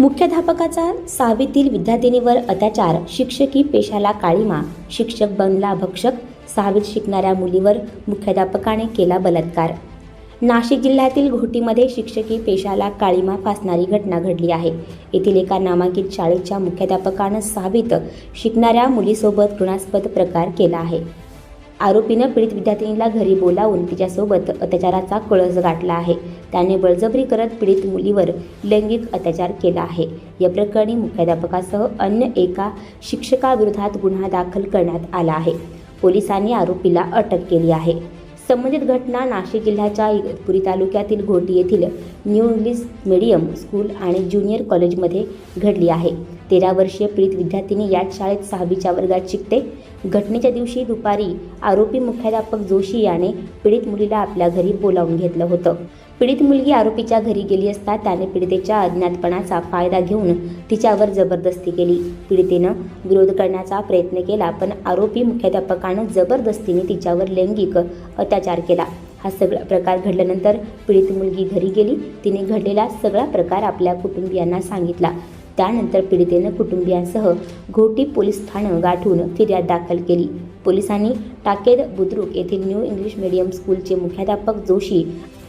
मुख्याध्यापकाचा सहावीतील विद्यार्थिनीवर अत्याचार शिक्षकी पेशाला काळीमा शिक्षक बनला भक्षक सहावीत शिकणाऱ्या मुलीवर मुख्याध्यापकाने केला बलात्कार. नाशिक जिल्ह्यातील घोटीमध्ये शिक्षकी पेशाला काळीमा फासणारी घटना घडली आहे. येथील एका नामांकित शाळेच्या मुख्याध्यापकानं सहावीत शिकणाऱ्या मुलीसोबत घृणास्पद प्रकार केला आहे. आरोपीनं पीडित विद्यार्थिनीला घरी बोलावून तिच्यासोबत अत्याचाराचा कळस गाठला आहे. त्याने बळजबरी करत पीडित मुलीवर लैंगिक अत्याचार केला आहे. या प्रकरणी मुख्याध्यापकासह अन्य एका शिक्षकाविरोधात गुन्हा दाखल करण्यात आला आहे. पोलिसांनी आरोपीला अटक केली आहे. संबंधित घटना नाशिक जिल्ह्याच्या इगतपुरी तालुक्यातील घोटी येथील न्यू इंग्लिश मीडियम स्कूल आणि ज्युनियर कॉलेजमध्ये घडली आहे. तेरा वर्षीय पीडित विद्यार्थिनी याच शाळेत सहावीच्या वर्गात शिकते. घटनेच्या दिवशी दुपारी आरोपी मुख्याध्यापक जोशी याने पीडित मुलीला आपल्या घरी बोलावून घेतलं होतं. पीडित मुलगी आरोपीच्या घरी गेली असता त्याने पीडितेच्या अज्ञातपणाचा फायदा घेऊन तिच्यावर जबरदस्ती केली. पीडितेनं विरोध करण्याचा प्रयत्न केला पण आरोपी मुख्याध्यापकानं जबरदस्तीने तिच्यावर लैंगिक अत्याचार केला. हा सगळा प्रकार घडल्यानंतर पीडित मुलगी घरी गेली. तिने घडलेला सगळा प्रकार आपल्या कुटुंबियांना सांगितला. त्यानंतर पीडितेनं कुटुंबियांसह घोटी पोलीस ठाणं गाठून फिर्याद दाखल केली. पोलिसांनी टाकेद बुद्रुक येथील न्यू इंग्लिश मीडियम स्कूलचे मुख्याध्यापक जोशी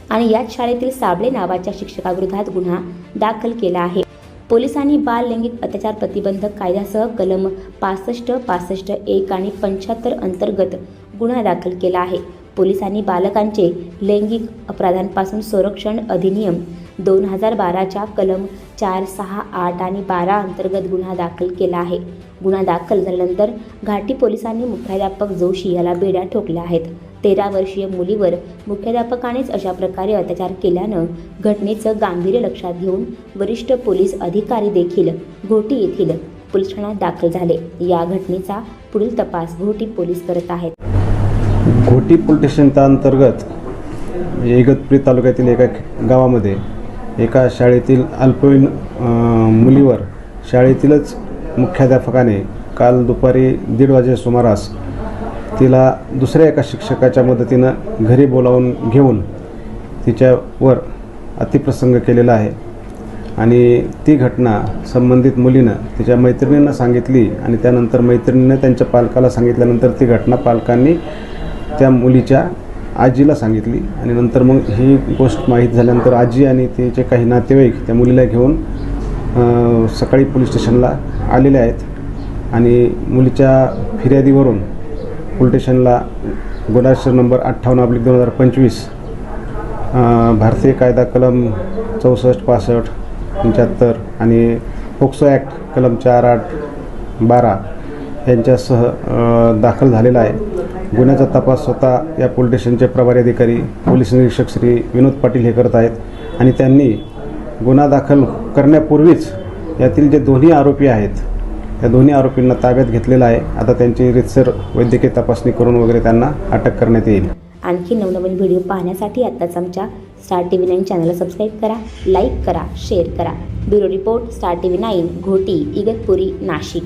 आणि याच शाळेतील साबळे नावाच्या शिक्षकाविरोधात गुन्हा दाखल केला आहे. पोलिसांनी बाल लैंगिक अत्याचार प्रतिबंधक कायद्यासह कलम पासष्ट पासष्ट एक आणि पंच्याहत्तर अंतर्गत गुन्हा दाखल केला आहे. पोलिसांनी बालकांचे लैंगिक अपराधांपासून संरक्षण अधिनियम दोन हजार बाराच्या कलम चार सहा आठ आणि बारा अंतर्गत गुन्हा दाखल केला आहे. गुन्हा दाखल झाल्यानंतर घाटी पोलिसांनी मुख्याध्यापक जोशी याला बेड्या ठोकल्या आहेत. तेरा वर्षीय मुलीवर मुख्याध्यापकानेच अशा प्रकारे अत्याचार केल्यानं घटनेचं गांभीर्य लक्षात घेऊन वरिष्ठ पोलीस अधिकारी देखील घोटी येथील पोलीस ठाण्यात दाखल झाले. या घटनेचा पुढील तपास घोटी पोलीस करत आहेत. घोटी पोलीस स्टेशनच्या अंतर्गत म्हणजे इगतपुरी तालुक्यातील एका गावामध्ये एका शाळेतील अल्पवयीन मुलीवर शाळेतीलच मुख्याध्यापकाने काल दुपारी दीड वाजे सुमारास तिला दुसऱ्या एका शिक्षकाच्या मदतीनं घरी बोलावून घेऊन तिच्यावर अतिप्रसंग केलेला आहे. आणि ती घटना संबंधित मुलीनं तिच्या मैत्रिणींना सांगितली आणि त्यानंतर मैत्रिणीनं त्यांच्या पालकाला सांगितल्यानंतर ती घटना पालकांनी त्या मुलीच्या आजीला सांगितली आणि नंतर मग ही गोष्ट माहीत झाल्यानंतर आजी आणि तिचे काही नातेवाईक त्या मुलीला घेऊन सकाळी पोलीस स्टेशनला आलेले आहेत. आणि मुलीच्या फिर्यादीवरून पोलीस स्टेशनला गुन्हा नंबर अठ्ठावन्न अब्लिक दोन हजार पंचवीस भारतीय कायदा कलम चौसष्ट पासष्ट पंच्याहत्तर आणि पोक्सो ॲक्ट कलम चार आठ बारा यांच्यासह दाखल झालेला आहे. गुन्ह्याचा तपास स्वतः या पोलीस स्टेशनचे प्रभारी अधिकारी पोलीस निरीक्षक श्री विनोद पाटील हे करत आहेत आणि त्यांनी गुन्हा दाखल करण्यापूर्वीच यातील जे दोन्ही आरोपी आहेत त्या दोन्ही आरोपींना ताब्यात घेतलेला आहे. आता त्यांची रितसर वैद्यकीय तपासणी करून वगैरे त्यांना अटक करण्यात येईल. आणखी नवनवीन व्हिडिओ पाहण्यासाठी आत्ताच आमच्या स्टार टी व्ही नाईन चॅनलला सबस्क्राईब करा लाईक करा शेअर करा. Bureau report star T V nine Ghoti Igatpuri Nashik.